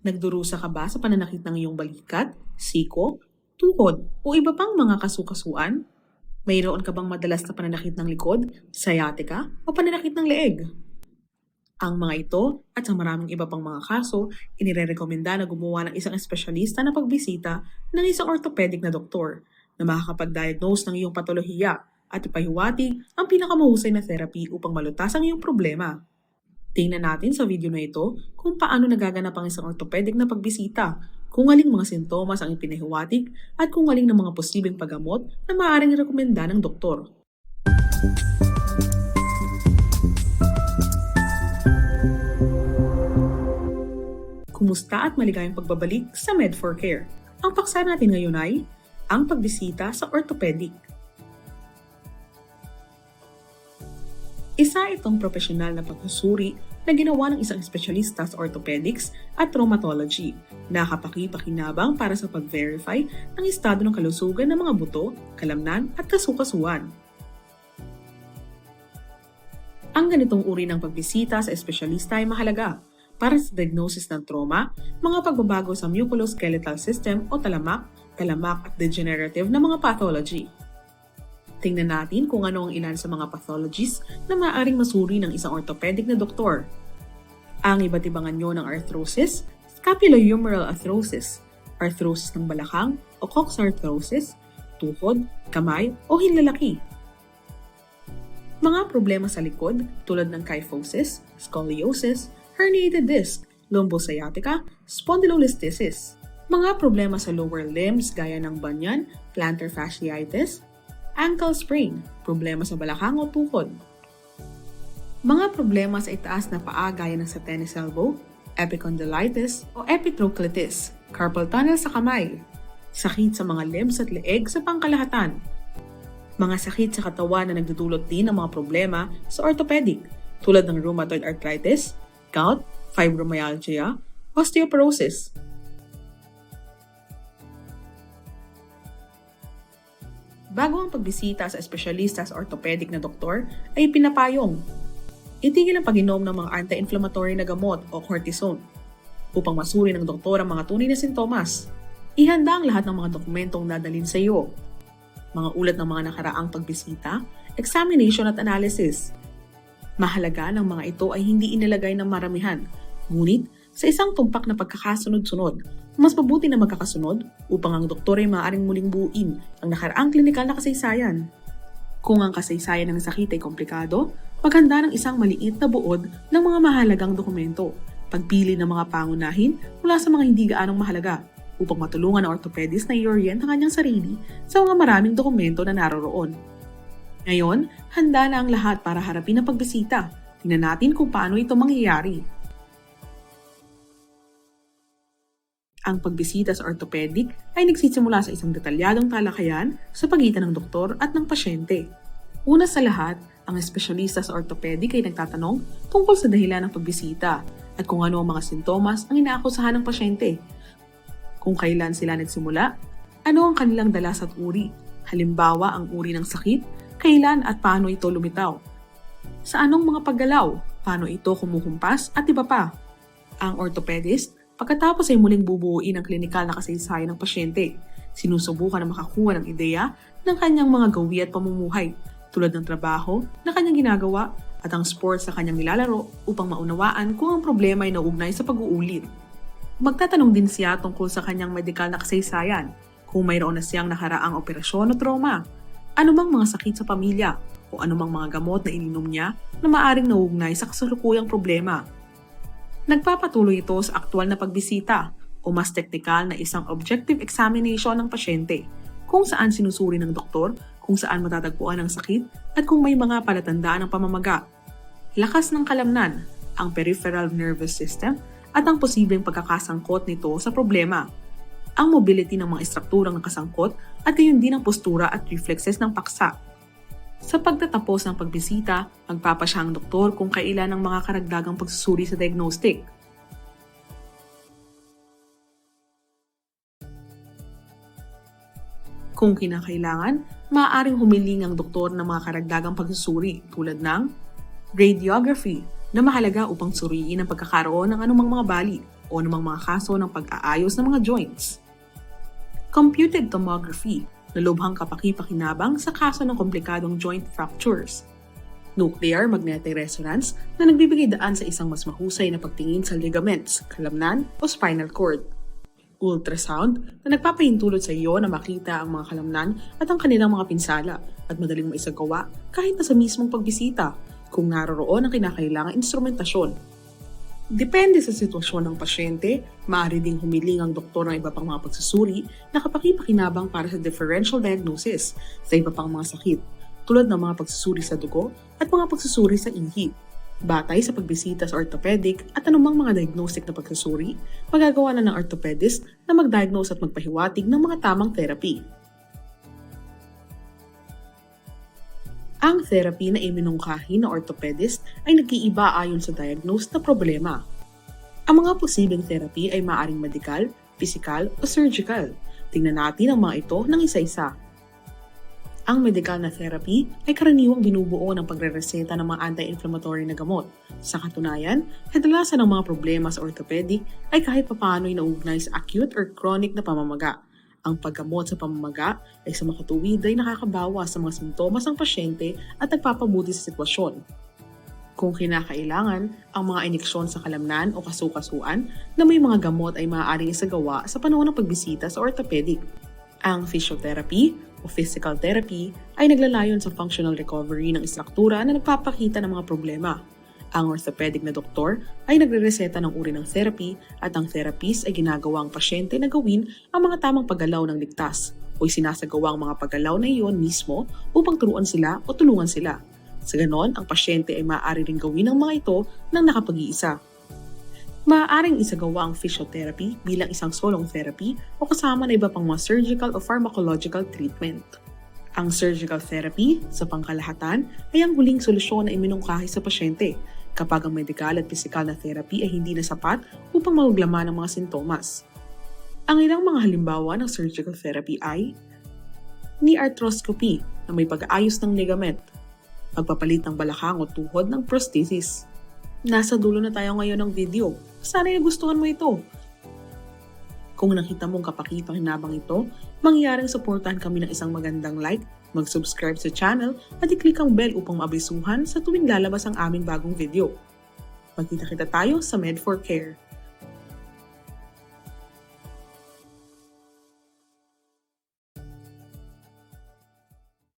Nagdurusa ka ba sa pananakit ng iyong balikat, siko, tuhod, o iba pang mga kasukasuan? Mayroon ka bang madalas na pananakit ng likod, sciatica, o pananakit ng leeg? Ang mga ito at sa maraming iba pang mga kaso, inirerekomenda na gumawa ng isang espesyalista na pagbisita ng isang orthopedic na doktor na makakapag-diagnose ng iyong patolohiya at ipahiwatig ang pinakamahusay na therapy upang malutas ang iyong problema. Tingnan natin sa video na ito kung paano nagaganap ang isang orthopedic na pagbisita, kung aling mga sintomas ang ipinahiwatig at kung aling ng mga posibleng paggamot na maaaring rekomenda ng doktor. Kumusta at maligayang pagbabalik sa Med4Care. Ang paksa natin ngayon ay ang pagbisita sa orthopedic. Isa itong profesional na pagsusuri na ginawa ng isang espesyalista sa orthopedics at traumatology na kapakipakinabang para sa pag-verify ng estado ng kalusugan ng mga buto, kalamnan at kasukasuan. Ang ganitong uri ng pagbisita sa espesyalista ay mahalaga para sa diagnosis ng trauma, mga pagbabago sa musculoskeletal system o talamak, talamak at degenerative na mga pathology. Tingnan natin kung ano ang ilan sa mga pathologies na maaaring masuri ng isang orthopedic na doktor. Ang iba't ibang anyo ng arthrosis, scapulohumeral arthrosis, arthrosis ng balakang o coxarthrosis, tuhod, kamay o hinlalaki. Mga problema sa likod tulad ng kyphosis, scoliosis, herniated disc, lumbosciatica, spondylolisthesis. Mga problema sa lower limbs gaya ng banyan, plantar fasciitis, ankle sprain, problema sa balakang o tuhod. Mga problema sa itaas na paa gaya ng sa tennis elbow, epicondylitis o epitrochlitis, carpal tunnel sa kamay, sakit sa mga limbs at leeg sa pangkalahatan, mga sakit sa katawan na nagdudulot din ng mga problema sa orthopedic tulad ng rheumatoid arthritis, gout, fibromyalgia, osteoporosis, Bago ang pagbisita sa espesyalista sa orthopedic na doktor, ay pinapayong. Itigil ang pag-inom ng mga anti-inflammatory na gamot o cortisone upang masuri ng doktor ang mga tunay na sintomas. Ihanda ang lahat ng mga dokumentong dadalhin sa iyo. Mga ulat ng mga nakaraang pagbisita, examination at analysis. Mahalaga ng mga ito ay hindi inilagay ng maramihan, ngunit sa isang tumpak na pagkakasunod-sunod mas mabuti na magkakasunod upang ang doktor ay maaaring muling buuin ang nakaraang klinikal na kasaysayan. Kung ang kasaysayan ng sakit ay komplikado, maghanda ng isang maliit na buod ng mga mahalagang dokumento, pagpili ng mga pangunahin mula sa mga hindi gaanong mahalaga upang matulungan ang orthopedist na i-orient ang kanyang sarili sa mga maraming dokumento na naroroon. Ngayon, handa na ang lahat para harapin ang pagbisita. Tingnan natin kung paano ito mangyayari. Ang pagbisita sa orthopedic ay nagsisimula sa isang detalyadong talakayan sa pagitan ng doktor at ng pasyente. Una sa lahat, ang espesyalista sa orthopedic ay nagtatanong tungkol sa dahilan ng pagbisita at kung ano ang mga sintomas ang inaakusahan ng pasyente. Kung kailan sila nagsimula, ano ang kanilang dalas at uri, halimbawa ang uri ng sakit, kailan at paano ito lumitaw. Sa anong mga paggalaw, paano ito kumukumpas at iba pa. Ang orthopedist Pagkatapos ay muling bubuuin ang klinikal na kasaysayan ng pasyente. Sinusubukan na makakuha ng ideya ng kanyang mga gawi at pamumuhay, tulad ng trabaho na kanyang ginagawa at ang sports na kanyang nilalaro upang maunawaan kung ang problema ay naugnay sa pag-uulit. Magtatanong din siya tungkol sa kanyang medikal na kasaysayan, kung mayroon na siyang nakaraang operasyon o trauma, anumang mga sakit sa pamilya, o anumang mga gamot na ininom niya na maaring naugnay sa kasalukuyang problema Nagpapatuloy ito sa aktwal na pagbisita o mas teknikal na isang objective examination ng pasyente kung saan sinusuri ng doktor kung saan matatagpuan ang sakit at kung may mga palatandaan ng pamamaga. Lakas ng kalamnan, ang peripheral nervous system at ang posibleng pagkakasangkot nito sa problema. Ang mobility ng mga estrukturang nakasangkot at gayon din ang postura at reflexes ng paksa sa pagtatapos ng pagbisita, magpapasya ang doktor kung kailan ang mga karagdagang pagsusuri sa diagnostic. Kung kinakailangan, maaaring humiling ang doktor ng mga karagdagang pagsusuri tulad ng radiography na mahalaga upang suriin ang pagkakaroon ng anumang mga bali o anumang mga kaso ng pag-aayos ng mga joints. Computed tomography na lubhang kapaki-pakinabang sa kaso ng komplikadong joint fractures. Nuclear magnetic resonance na nagbibigay daan sa isang mas mahusay na pagtingin sa ligaments, kalamnan o spinal cord. Ultrasound na nagpapahintulot sa iyo na makita ang mga kalamnan at ang kanilang mga pinsala at madaling maisagawa kahit na sa mismong pagbisita kung naroroon ang kinakailangang instrumentasyon. Depende sa sitwasyon ng pasyente, maaari ding humiling ang doktor ng iba pang mga pagsusuri na kapakipakinabang para sa differential diagnosis sa iba pang mga sakit, tulad ng mga pagsusuri sa dugo at mga pagsusuri sa ihi. Batay sa pagbisita sa orthopedic at anumang mga diagnostic na pagsusuri, magagawa na ng orthopedist na mag-diagnose at magpahiwatig ng mga tamang therapy. Ang therapy na iminungkahi ng orthopedist ay nag-iiba ayon sa diagnose na problema. Ang mga posibleng therapy ay maaaring medical, physical o surgical. Tingnan natin ang mga ito ng isa-isa. Ang medical na therapy ay karaniwang binubuo ng pagrereseta ng mga anti-inflammatory na gamot. Sa katunayan, kadalasan ng mga problema sa orthopedic ay kahit papaano ay nauugnay sa acute or chronic na pamamaga. Ang paggamot sa pamamaga ay sa makatuwid ay nakakabawas sa mga sintomas ng pasyente at nagpapabuti sa sitwasyon. Kung kinakailangan, ang mga iniksyon sa kalamnan o kasukasuan na may mga gamot ay maaaring isagawa sa panahon ng pagbisita sa orthopedic. Ang physiotherapy o physical therapy ay naglalayon sa functional recovery ng istruktura na nagpapakita ng mga problema. Ang orthopedic na doktor ay nagre-reseta ng uri ng therapy at ang therapist ay ginagawa ang pasyente na gawin ang mga tamang paggalaw ng ligtas o sinasagawa ang mga paggalaw na iyon mismo upang turuan sila o tulungan sila. Sa ganon, ang pasyente ay maaari rin gawin ang mga ito ng nakapag-iisa. Maaaring isagawa ang physiotherapy bilang isang solong therapy o kasama na iba pang mga surgical o pharmacological treatment. Ang surgical therapy, sa pangkalahatan, ay ang huling solusyon na iminungkahi sa pasyente kapag ang medical at physical na therapy ay hindi na sapat upang maglaman ang mga sintomas. Ang ilang mga halimbawa ng surgical therapy ay knee arthroscopy na may pag-aayos ng ligament, pagpapalit ng balakang o tuhod ng prosthesis. Nasa dulo na tayo ngayon ng video. Sana nagustuhan mo ito. Kung nakita mong kapaki-pakinabang ito, mangyaring suportahan kami ng isang magandang like, mag-subscribe sa channel at i-click ang bell upang mabisuhan sa tuwing lalabas ang aming bagong video. Magkita-kita tayo sa Med4Care.